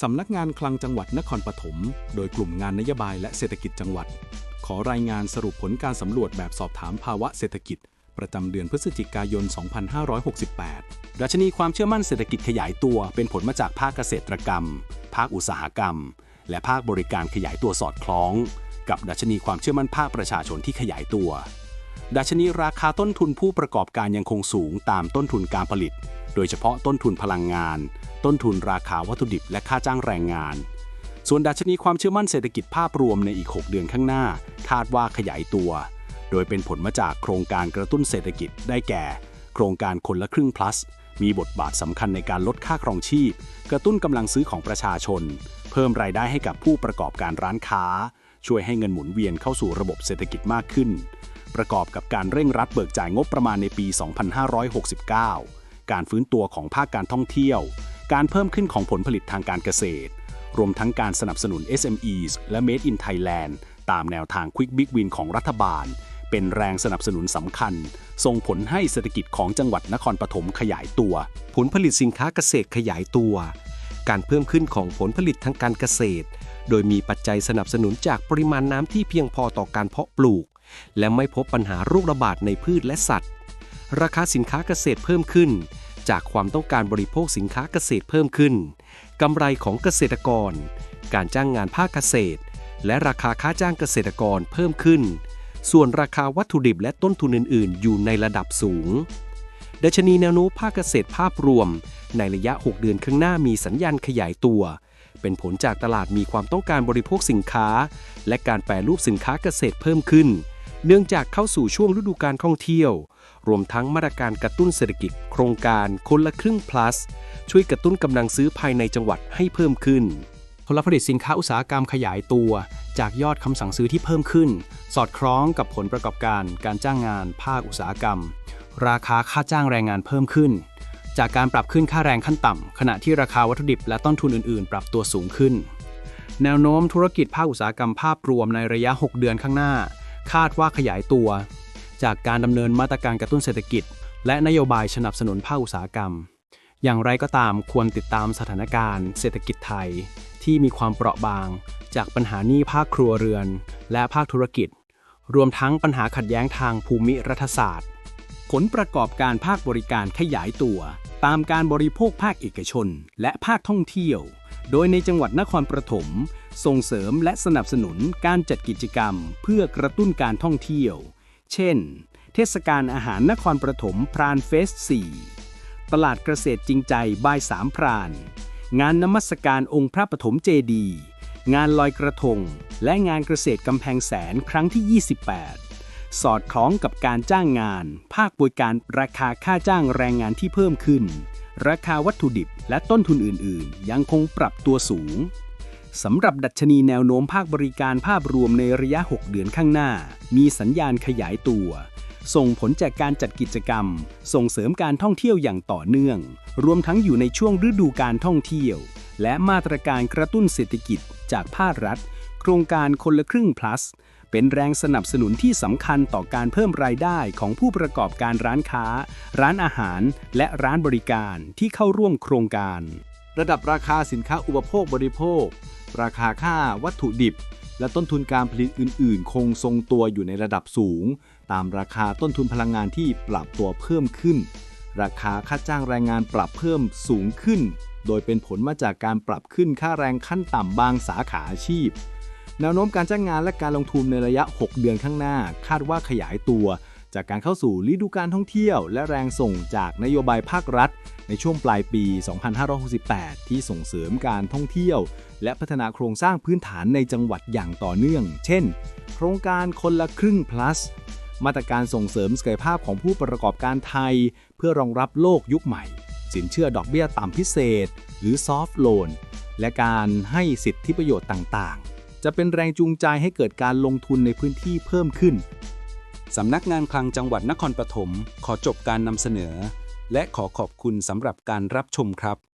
สำนักงานคลังจังหวัดนครปฐม โดยกลุ่มงานนโยบายและเศรษฐกิจจังหวัด ขอรายงานสรุปผลการสำรวจแบบสอบถามภาวะเศรษฐกิจ ประจำเดือนพฤศจิกายน 2568 ดัชนีความเชื่อมั่นเศรษฐกิจขยายตัว เป็นผลมาจากภาคเกษตรกรรม ภาคอุตสาหกรรม และภาคบริการขยายตัวสอดคล้อง กับดัชนีความเชื่อมั่นภาคประชาชนที่ขยายตัว ดัชนีราคาต้นทุนผู้ประกอบการยังคงสูงตามต้นทุนการผลิต โดยเฉพาะต้นทุนพลังงาน ต้นทุนราคาวัตถุดิบและค่าจ้างแรงงาน ส่วนดัชนีความเชื่อมั่นเศรษฐกิจภาพรวมในอีก 6 เดือนข้างหน้า คาดว่าขยายตัว โดยเป็นผลมาจากโครงการกระตุ้นเศรษฐกิจได้แก่ โครงการคนละครึ่ง plus มีบทบาทสำคัญในการลดค่าครองชีพ กระตุ้นกำลังซื้อของประชาชน เพิ่มรายได้ให้กับผู้ประกอบการร้านค้า ช่วยให้เงินหมุนเวียนเข้าสู่ระบบเศรษฐกิจมากขึ้น ประกอบกับการเร่งรัดเบิกจ่ายงบประมาณในปี 2569 การฟื้นตัวของภาคการท่องเที่ยว การเพิ่มขึ้นของผลผลิตทางการเกษตร รวมทั้งการสนับสนุน SMEs และ Made in Thailand ตามแนวทาง Quick Big Win ของรัฐบาล เป็นแรงสนับสนุนสำคัญ ส่งผลให้เศรษฐกิจของจังหวัดนครปฐมขยายตัว ผลผลิตสินค้าเกษตรขยายตัว การเพิ่มขึ้นของผลผลิตทางการเกษตร โดยมีปัจจัยสนับสนุนจากปริมาณน้ำที่เพียงพอต่อการเพาะปลูก และไม่พบปัญหาโรคระบาดในพืชและสัตว์ ราคาสินค้าเกษตรเพิ่มขึ้น จากความต้องการบริโภคสินค้าเกษตรเพิ่มขึ้น กำไรของเกษตรกร การจ้างงานภาคเกษตร และราคาค่าจ้างเกษตรกรเพิ่มขึ้น ส่วนราคาวัตถุดิบและต้นทุนอื่น ๆ อยู่ในระดับสูงดัชนีแนวโน้มภาคเกษตรภาพรวม ในระยะ 6 เดือนข้างหน้ามีสัญญาณขยายตัว เป็นผลจากตลาดมีความต้องการบริโภคสินค้า และการแปรรูปสินค้าเกษตรเพิ่มขึ้น เนื่องจากเข้าสู่ช่วงฤดูการท่องเที่ยว รวมทั้งมาตรการกระตุ้นเศรษฐกิจโครงการคนละครึ่ง plus ช่วยกระตุ้นกำลังซื้อภายในจังหวัดให้เพิ่มขึ้นผลผลิตสินค้าอุตสาหกรรมขยายตัว จากยอดคำสั่งซื้อที่เพิ่มขึ้น สอดคล้องกับผลประกอบการการจ้างงานภาคอุตสาหกรรม ราคาค่าจ้างแรงงานเพิ่มขึ้น จากการปรับขึ้นค่าแรงขั้นต่ำขณะที่ราคาวัตถุดิบและต้นทุนอื่น ๆ ปรับตัวสูงขึ้น แนวโน้มธุรกิจภาคอุตสาหกรรมภาพรวมในระยะ 6 เดือนข้างหน้า คาดว่าขยายตัว จากการดำเนินมาตรการกระตุ้นเศรษฐกิจ และนโยบายสนับสนุนภาคอุตสาหกรรม อย่างไรก็ตามควรติดตามสถานการณ์ เศรษฐกิจไทย ที่มีความเปราะบาง จากปัญหาหนี้ภาคครัวเรือน และภาคธุรกิจ รวมทั้งปัญหาขัดแย้งทางภูมิรัฐศาสตร์ ผลประกอบการภาคบริการขยายตัว ตามการบริโภคภาคเอกชน และภาคท่องเที่ยว โดยในจังหวัดนครปฐมส่งเสริมและสนับสนุนการจัดกิจกรรม เพื่อกระตุ้นการท่องเที่ยว เช่น เทศกาลอาหารนครปฐมพรานเฟส 4 ตลาดเกษตรจริงใจบายสามพราน งานนมัสการองค์พระปฐมเจดี งานลอยกระทง และงานเกษตรกำแพงแสนครั้งที่ 28 สอดคล้องกับการจ้างงาน ภาคบริการราคาค่าจ้างแรงงานที่เพิ่มขึ้น ราคาวัตถุดิบและต้นทุนอื่น ๆ ยังคงปรับตัวสูงสำหรับดัชนีแนวโน้มภาคบริการภาพรวมในระยะ 6 เดือนข้างหน้า มีสัญญาณขยายตัว ส่งผลจากการจัดกิจกรรม ส่งเสริมการท่องเที่ยวอย่างต่อเนื่อง รวมทั้งอยู่ในช่วงฤดูการท่องเที่ยว และมาตรการกระตุ้นเศรษฐกิจจากภาครัฐ โครงการคนละครึ่ง plus เป็นแรงสนับสนุนที่สำคัญต่อการเพิ่มรายได้ของผู้ประกอบการร้านค้า ร้านอาหาร และร้านบริการที่เข้าร่วมโครงการ ระดับราคาสินค้าอุปโภคบริโภค ราคาค่าวัตถุดิบ และต้นทุนการผลิตอื่น ๆ คงทรงตัวอยู่ในระดับสูง ตามราคาต้นทุนพลังงานที่ปรับตัวเพิ่มขึ้น ราคาค่าจ้างแรงงานปรับเพิ่มสูงขึ้น โดยเป็นผลมาจากการปรับขึ้นค่าแรงขั้นต่ำบางสาขาอาชีพ แนวโน้มการจ้างงานและการลงทุนในระยะ 6 เดือนข้างหน้า คาดว่าขยายตัว จากการเข้าสู่ฤดูการท่องเที่ยว และแรงส่งจากนโยบายภาครัฐ ในช่วงปลายปี 2568 ที่ส่งเสริมการท่องเที่ยว และพัฒนาโครงสร้างพื้นฐานในจังหวัดอย่างต่อเนื่อง เช่น โครงการคนละครึ่ง plus มาตรการส่งเสริมศักยภาพของผู้ประกอบการไทย เพื่อรองรับโลกยุคใหม่ สินเชื่อดอกเบี้ยต่ำพิเศษ หรือ soft loan และการให้สิทธิประโยชน์ต่างๆ จะเป็นแรงจูงใจให้เกิดการลงทุนในพื้นที่เพิ่มขึ้น สำนักงานคลังจังหวัดนครปฐมขอจบการนำเสนอ และขอขอบคุณสำหรับการรับชมครับ